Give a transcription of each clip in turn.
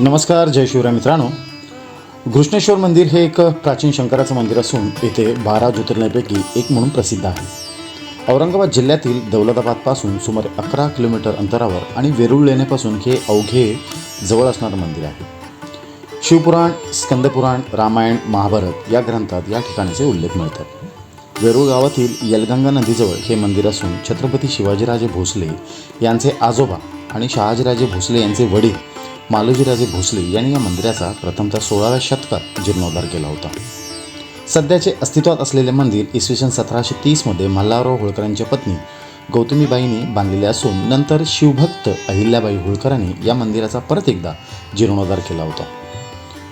नमस्कार जय शिवराय मित्रांनो. घृष्णेश्वर मंदिर हे एक प्राचीन शंकराचं मंदिर असून येथे बारा ज्योतिर्लिंगापैकी एक म्हणून प्रसिद्ध आहे. औरंगाबाद जिल्ह्यातील दौलताबादपासून सुमारे अकरा किलोमीटर अंतरावर आणि वेरूळ लेण्यापासून हे अवघे जवळ असणारं मंदिर आहे. शिवपुराण स्कंदपुराण रामायण महाभारत या ग्रंथात या ठिकाणाचे उल्लेख मिळतात. वेरूळ गावातील यलगंगा नदीजवळ हे मंदिर असून छत्रपती शिवाजीराजे भोसले यांचे आजोबा आणि शहाजीराजे भोसले यांचे वडील मालोजीराजे भोसले यांनी या मंदिराचा प्रथमतः सोळाव्या शतकात जीर्णोद्धार केला होता. सध्याचे अस्तित्वात असलेले मंदिर इसवी सन सतराशे तीसमध्ये मल्हारराव होळकरांच्या पत्नी गौतमीबाईंनी बांधलेले असून नंतर शिवभक्त अहिल्याबाई होळकरांनी या मंदिराचा परत एकदा जीर्णोद्धार केला होता.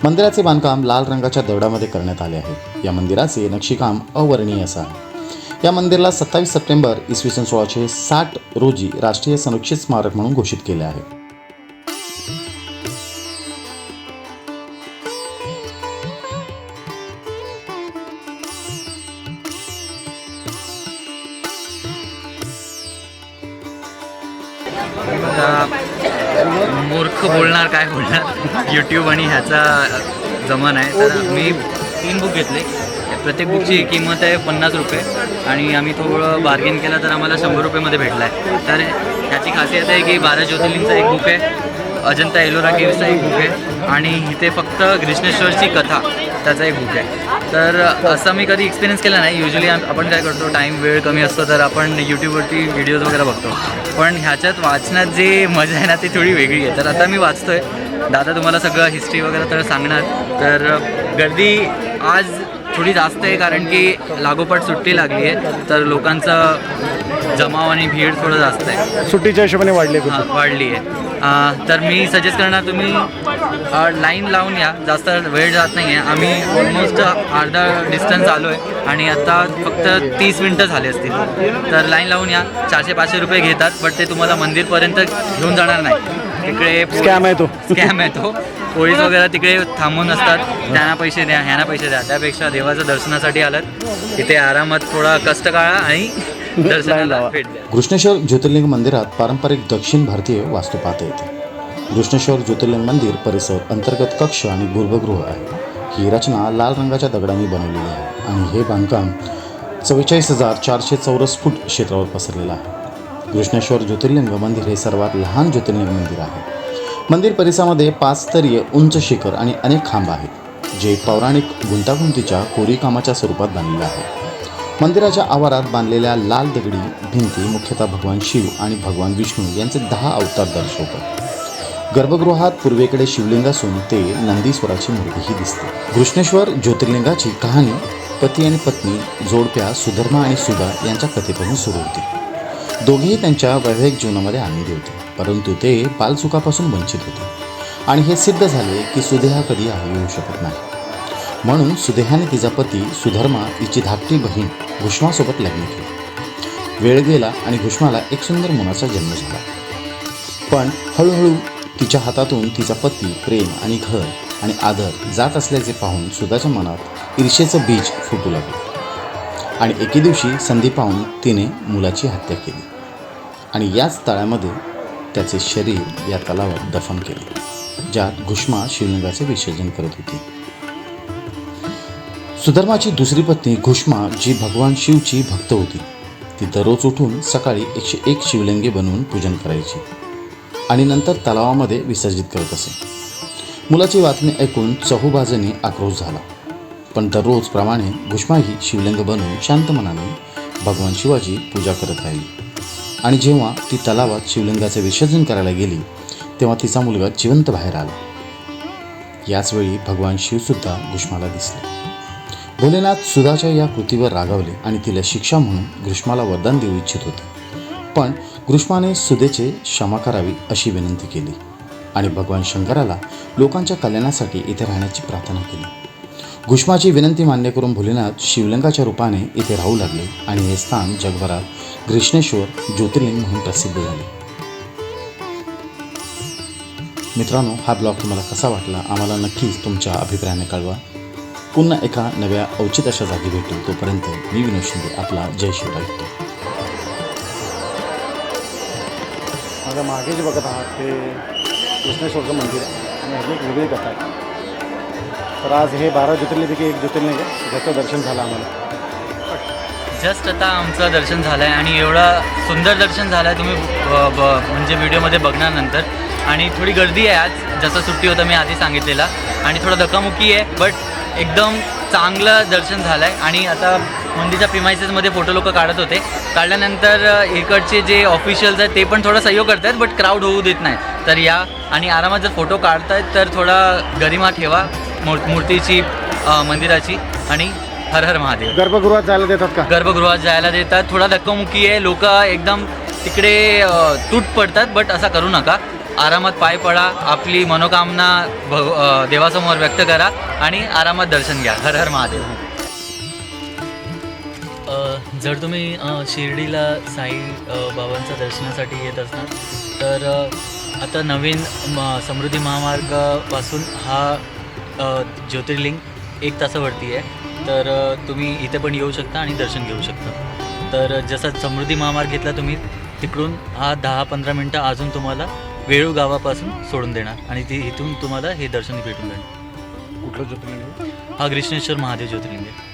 मंदिराचे बांधकाम लाल रंगाच्या दगडामध्ये करण्यात आले आहे. या मंदिराचे नक्षीकाम अवर्णीय असं आहे. या मंदिराला सत्तावीस सप्टेंबर इसवी सन सोळाशे साठ रोजी राष्ट्रीय संरक्षित स्मारक म्हणून घोषित केले आहे. मूर्ख बोलणार काय बोलणार? यूट्यूब आणि ह्याचा जमान आहे. तर मी तीन बुक घेतले. प्रत्येक बुकची किंमत आहे पन्नास रुपये. आणि आम्ही थोडं बार्गेन केलं तर आम्हाला शंभर रुपयेमध्ये भेटला आहे तर ह्याची खासियत आहे की बारा ज्योतिर्लिंगचा एक बुक आहे. अजंता एलोरा केव्हचा एक बुक आहे आणि इथे फक्त ग्रीष्णेश्वरची कथा त्याचा एक बुक आहे. तर असं मी कधी एक्सपिरियन्स केला नाही. युजली आपण काय करतो टाईम वेळ कमी असतो तर आपण यूट्यूबवरती व्हिडिओज वगैरे बघतो. पण ह्याच्यात वाचण्यात जे मजा आहे ना ती थोडी वेगळी आहे. तर आता मी वाचतो आहे दादा तुम्हाला सगळं हिस्ट्री वगैरे तर सांगणार. तर गर्दी आज थोडी जास्त आहे कारण की लागोपाठ सुट्टी लागली आहे. तर लोकांचं जमाव आणि भीड थोडं जास्त आहे. सुट्टीच्या हिशोबाने वाढले हां वाढली आहे. तर मी सजेस्ट करणार तुम्ही लाईन लावून या. जास्त वेळ जात नाही आहे आम्ही ऑलमोस्ट अर्धा डिस्टन्स आलो आहे आणि आता फक्त तीस मिनटं झाली असतील. तर लाईन लावून या. चारशे पाचशे रुपये घेतात बट ते तुम्हाला मंदिरपर्यंत घेऊन जाणार नाही. तिकडे स्कॅम आहे तो. स्कॅम आहे तो. पोलीस वगैरे तिकडे थांबून असतात. त्यांना पैसे द्या ह्यांना पैसे द्या. त्यापेक्षा देवाच्या दर्शनासाठी आलात तिथे आरामात थोडा कष्ट काढा आणि दर्शनाला लावा. भेट द्या घृष्णेश्वर ज्योतिर्लिंग मंदिरात पारंपरिक दक्षिण भारतीय वास्तू पाहता येते. घृष्णेश्वर ज्योतिर्लिंग मंदिर परिसर अंतर्गत कक्ष आणि गर्भगृह आहे. ही रचना लाल रंगाच्या दगडांनी बनवलेली आहे आणि हे बांधकाम चव्वेचाळीस हजार चारशे चौरस फूट क्षेत्रावर पसरलेलं आहे. घृष्णेश्वर ज्योतिर्लिंग मंदिर हे सर्वात लहान ज्योतिर्लिंग मंदिर आहे. मंदिर परिसरामध्ये पाच स्तरीय उंच शिखर आणि अनेक खांब आहेत जे पौराणिक गुंतागुंतीच्या कोरीकामाच्या स्वरूपात बांधलेले आहे मंदिराच्या आवारात बांधलेल्या लाल दगडी भिंती मुख्यतः भगवान शिव आणि भगवान विष्णू यांचे दहा अवतार दर्शवतात. गर्भगृहात पूर्वेकडे शिवलिंग असून ते नंदीश्वराची मूर्तीही दिसते. घृष्णेश्वर ज्योतिर्लिंगाची कहाणी पती आणि पत्नी जोडप्या सुधर्मा आणि सुधा यांच्या कथेपासून सुरू होते. दोघेही त्यांच्या वैवाहिक जीवनामध्ये आनंदी होते परंतु ते बालसुखापासून वंचित होते. आणि हे सिद्ध झाले की सुदेहा कधी आई होऊ शकत नाही. म्हणून सुदेहाने तिचा पती सुधर्मा हिची धाकटी बहीण घुष्मासोबत लग्न केले. वेळ गेला आणि घुष्माला एक सुंदर मुलाचा जन्म झाला. पण हळूहळू तिच्या हातातून तिचा पती प्रेम आणि घर आणि आदर जात असल्याचे पाहून सुधाच्या मनात ईर्षेचं बीज फुटू लागले. आणि एके दिवशी संधी पाहून तिने मुलाची हत्या केली. आणि याच तळ्यामध्ये त्याचे शरीर या तलावात दफन केले ज्यात घुष्मा शिवलिंगाचे विसर्जन करत होती. सुधर्माची दुसरी पत्नी घुष्मा जी भगवान शिवची भक्त होती. ती दररोज उठून सकाळी एकशे एक शिवलिंगे बनवून पूजन करायची आणि नंतर तलावामध्ये विसर्जित करत असे. मुलाची बातमी ऐकून चहूबाजूने आक्रोश झाला. पण दररोजप्रमाणे घुष्माही शिवलिंग बनवून शांत मनाने भगवान शिवाची पूजा करत राहिली. आणि जेव्हा ती तलावात शिवलिंगाचे विसर्जन करायला गेली तेव्हा तिचा मुलगा जिवंत बाहेर आला. याचवेळी भगवान शिवसुद्धा घुष्माला दिसला. भोलेनाथ सुधाच्या या कृतीवर रागावले आणि तिला शिक्षा म्हणून ग्रीष्माला वरदान देऊ इच्छित होते. पण ग्रीष्माने सुदेचे क्षमा करावी अशी विनंती केली आणि भगवान शंकराला लोकांच्या कल्याणासाठी इथे राहण्याची प्रार्थना केली. घुष्माची विनंती मान्य करून भोलेनाथ शिवलिंगाच्या रूपाने इथे राहू लागले आणि हे स्थान जगभरात ग्रीष्णेश्वर ज्योतिर्लिंग म्हणून प्रसिद्ध झाले. मित्रांनो हा ब्लॉग तुम्हाला कसा वाटला? आम्हाला नक्कीच तुमच्या अभिप्रायाने कळवा. पुन्हा एका नव्या औचित अशा जागी भेटू तोपर्यंत मी विनोद शिंदे आपला जय शिवराय ऐकतो. माझ्या मागे जे बघत आहात ते कृष्णेश्वरचं मंदिर आहे आणि ह्याची एक वेगळी कथा आहे. तर आज हे बारा ज्योतिर्लिंगपैकी एक ज्योतिर्लिंग आहे. ज्याचं दर्शन झालं आम्हाला. जस्ट आता आमचं दर्शन झालं आहे आणि एवढा सुंदर दर्शन झालं आहे तुम्ही ब- ब- म्हणजे व्हिडिओमध्ये बघणार नंतर आणि थोडी गर्दी आहे आज. जसं सुट्टी होतं मी आधी सांगितलेला. आणि थोडं धक्कामुक्की आहे. बट एकदम चांगलं दर्शन झालं आहे आणि आता मंदिरच्या प्रिमायसेसमध्ये फोटो लोक काढत होते. काढल्यानंतर इकडचे जे ऑफिशियल्स आहेत ते पण थोडा सहयोग करत आहेत बट क्राऊड होऊ देत नाही. तर या आणि आरामात जर फोटो काढतायत तर थोडा गरिमा ठेवा मूर मूर्तीची मंदिराची. आणि हर हर महादेव. गर्भगृहात जायला देतात का? गर्भगृहात जायला देतात. थोडा धक्कामुक्की आहे. लोक एकदम तिकडे तूट पडतात बट असा करू नका. आरामात पाय पडा आपली मनोकामना भग देवासमोर व्यक्त करा आणि आरामात दर्शन घ्या. हर हर महादेव. जर तुम्ही शिर्डीला साई बाबांच्या दर्शनासाठी येत असणार तर आता नवीन म समृद्धी महामार्गापासून हा ज्योतिर्लिंग एक तासावरती आहे. तर तुम्ही इथे पण येऊ शकता आणि दर्शन घेऊ शकता. तर जसा समृद्धी महामार्ग घेतला तुम्ही तिकडून हा दहा पंधरा मिनटं अजून तुम्हाला वेळू गावापासून सोडून देणार आणि ती इथून तुम्हाला हे दर्शन भेटून जाईल. कुठलं ज्योतिर्लिंग? हा ग्रीष्णेश्वर महादेव ज्योतिर्लिंग आहे.